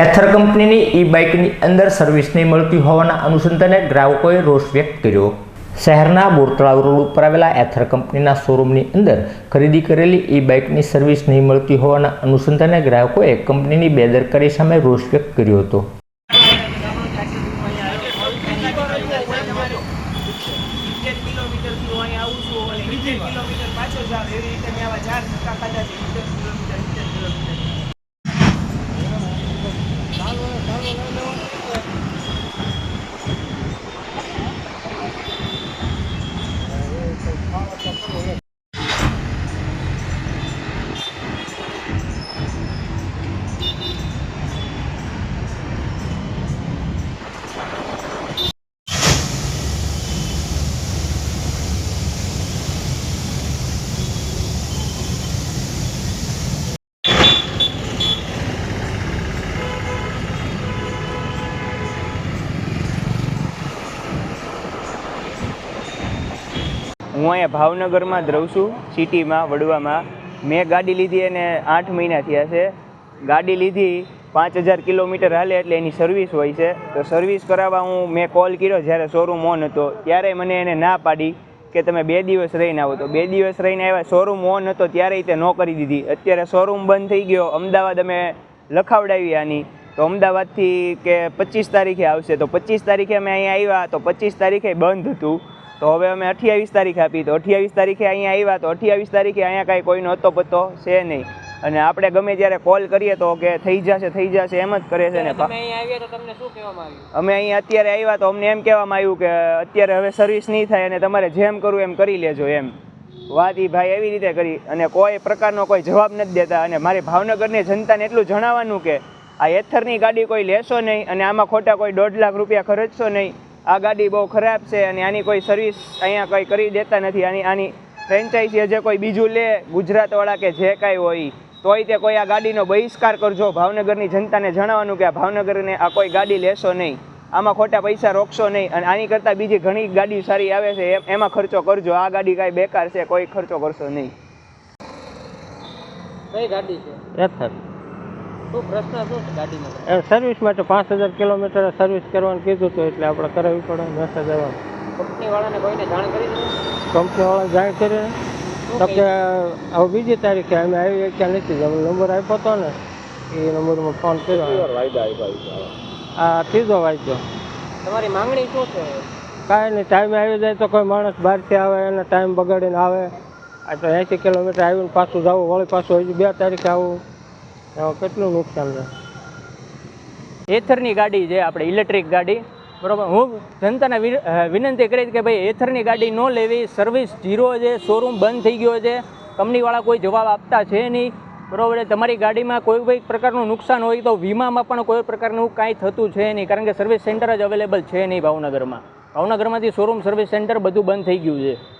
એથર કંપનીની ઈ બાઇકની અંદર સર્વિસ નહીં મળતી હોવાના અનુસંધાને ગ્રાહકોએ રોષ વ્યક્ત કર્યો. શહેરના બોરતળાવ રોડ ઉપર આવેલા એથર કંપનીના શોરૂમની અંદર ખરીદી કરેલી ઈ બાઇકની સર્વિસ નહીં મળતી હોવાના અનુસંધાને ગ્રાહકોએ કંપનીની બેદરકારી સામે રોષ વ્યક્ત કર્યો હતો. કિલોમીટર. હું અહીંયા ભાવનગરમાં જ રહું છું, સિટીમાં, વડવામાં. મેં ગાડી લીધી અને આઠ મહિના થયા છે. ગાડી લીધી, પાંચ હજાર કિલોમીટર હાલે એટલે એની સર્વિસ હોય છે. તો સર્વિસ કરાવવા હું, મેં કોલ કર્યો જ્યારે શોરૂમ ઓન હતો. ત્યારે મને એને ના પાડી કે તમે બે દિવસ રહીને આવો. તો બે દિવસ રહીને આવ્યા શોરૂમ ઓન હતો ત્યારે તે નો કરી દીધી. અત્યારે શોરૂમ બંધ થઈ ગયો. અમદાવાદ અમે લખાવડાવી આની. તો અમદાવાદથી કે પચીસ તારીખે આવશે. તો પચીસ તારીખે અમે અહીંયા આવ્યા. તો પચીસ તારીખે બંધ હતું. તો હવે અમે અઠ્યાવીસ તારીખે આપી. તો અઠ્યાવીસ તારીખે અહીંયા આવ્યા તો અઠ્યાવીસ તારીખે અહીંયા કાંઈ કોઈનો હતો પત્તો છે નહીં. અને આપણે ગમે ત્યારે કોલ કરીએ તો કે થઈ જશે થઈ જશે એમ જ કરે છે ને. અહીંયા તમને શું કહેવામાં અમે અહીંયા અત્યારે આવ્યા તો અમને એમ કહેવામાં આવ્યું કે અત્યારે હવે સર્વિસ નહીં થાય અને તમારે જેમ કરવું એમ કરી લેજો એમ. વાત ઈ ભાઈ એવી રીતે કરી અને કોઈ પ્રકારનો કોઈ જવાબ નથી દેતા અને મારી ભાવનગરની જનતાને એટલું જણાવવાનું કે આ એથરની ગાડી કોઈ લેશો નહીં અને આમાં ખોટા કોઈ દોઢ લાખ રૂપિયા ખર્ચશો નહીં. આ ગાડી બહુ ખરાબ છે અને આની કોઈ સર્વિસ અહીંયા કંઈ કરી દેતા નથી. આની આની ફ્રેન્ચાઇઝી જે કોઈ બીજું લે ગુજરાતવાળા કે જે કાંઈ હોય તોય તે કોઈ આ ગાડીનો બહિષ્કાર કરજો. ભાવનગરની જનતાને જણાવવાનું કે આ ભાવનગરને આ કોઈ ગાડી લેશો નહીં. આમાં ખોટા પૈસા રોકશો નહીં અને આની કરતાં બીજી ઘણી ગાડી સારી આવે છે. એમ- એમાં ખર્ચો કરજો. આ ગાડી કાંઈ બેકાર છે. કોઈ ખર્ચો કરશો નહીં. કઈ ગાડી છે? સર્વિસ માટે પાંચ હજાર કિલોમીટર સર્વિસ કરવાનું કીધું હતું એટલે આપણે કરાવવી પડે મેસેજ હજાર કંપની વાળાને કોઈને જાણ કરી દીધી કંપનીવાળા જાણ કરીને તો કે હવે બીજી તારીખે અમે આવી ક્યાં નથી. અમે નંબર આપ્યો હતો ને એ નંબરમાં ફોન કર્યો. આ ત્રીજો વાંચ્યો તમારી માંગણી શું છે? કાંઈ નહીં ટાઈમે આવી જાય તો કોઈ માણસ બહારથી આવે એને ટાઈમ બગાડીને આવે. આ તો એંસી કિલોમીટર આવીને પાછું જવું વળી પાછું હજી બે તારીખે આવું. એમાં કેટલું નુકસાન છે? એથરની ગાડી છે આપણે ઇલેક્ટ્રિક ગાડી, બરાબર? હું જનતાને વિનંતી કરીશ કે ભાઈ એથરની ગાડી ન લેવી, સર્વિસ જીરો છે શોરૂમ બંધ થઈ ગયો છે, કંપનીવાળા કોઈ જવાબ આપતા છે નહીં, બરાબર? તમારી ગાડીમાં કોઈ કોઈ પ્રકારનું નુકસાન હોય તો વીમામાં પણ કોઈ પ્રકારનું કાંઈ થતું છે નહીં, કારણ કે સર્વિસ સેન્ટર જ અવેલેબલ છે નહીં ભાવનગરમાં. ભાવનગરમાંથી શોરૂમ સર્વિસ સેન્ટર બધું બંધ થઈ ગયું છે.